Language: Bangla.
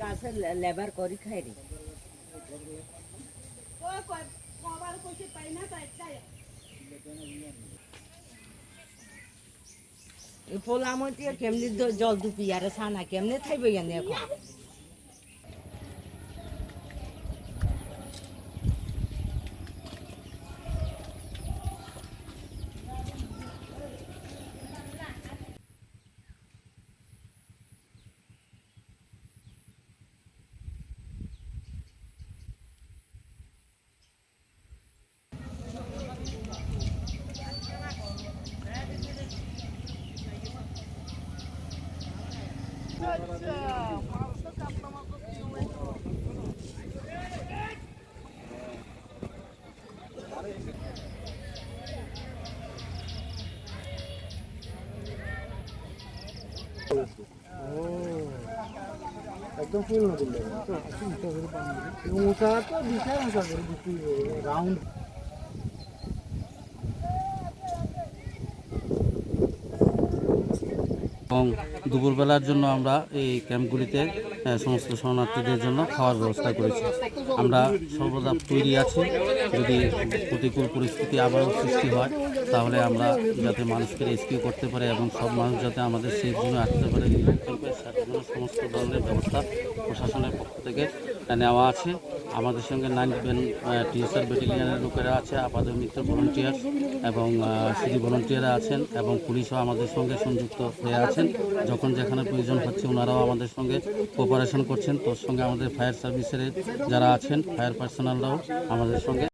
কাছে লেবার করি খাই রে এই পোলামতি কেমনি জল দুপি আর সানা কেমনে থাইবে এখন একদম ফুল নদীর লেগে এবং উঁচা তো বিশাল উঁচা করে বিক্রি রাউন্ড এবং দুপুরবেলার জন্য আমরা এই ক্যাম্পগুলিতে সমস্ত শরণার্থীদের জন্য খাওয়ার ব্যবস্থা করেছি। আমরা সর্বদা তৈরি আছি। যদি প্রতিকূল পরিস্থিতি আবারও সৃষ্টি হয়, তাহলে আমরা যাতে মানুষকে রেস্কিউ করতে পারে এবং সব মানুষ যাতে আমাদের সেই জন্য আসতে পারে। সমস্ত ধরনের ব্যবস্থা প্রশাসনের পক্ষ থেকে নেওয়া আছে। আমাদের সঙ্গে নাইন টিএসআর ব্যাটালিয়ানের লোকেরা আছে আপাদ মিত্র ভলেন্টিয়ার এবং সিডি ভলেন্টিয়াররা আছেন এবং পুলিশও আমাদের সঙ্গে সংযুক্ত হয়ে আছেন। যখন যেখানে প্রয়োজন হচ্ছে ওনারাও আমাদের সঙ্গে কোপারেশন করছেন। তোর সঙ্গে আমাদের ফায়ার সার্ভিসের যারা আছেন ফায়ার পার্সোনালরাও আমাদের সঙ্গে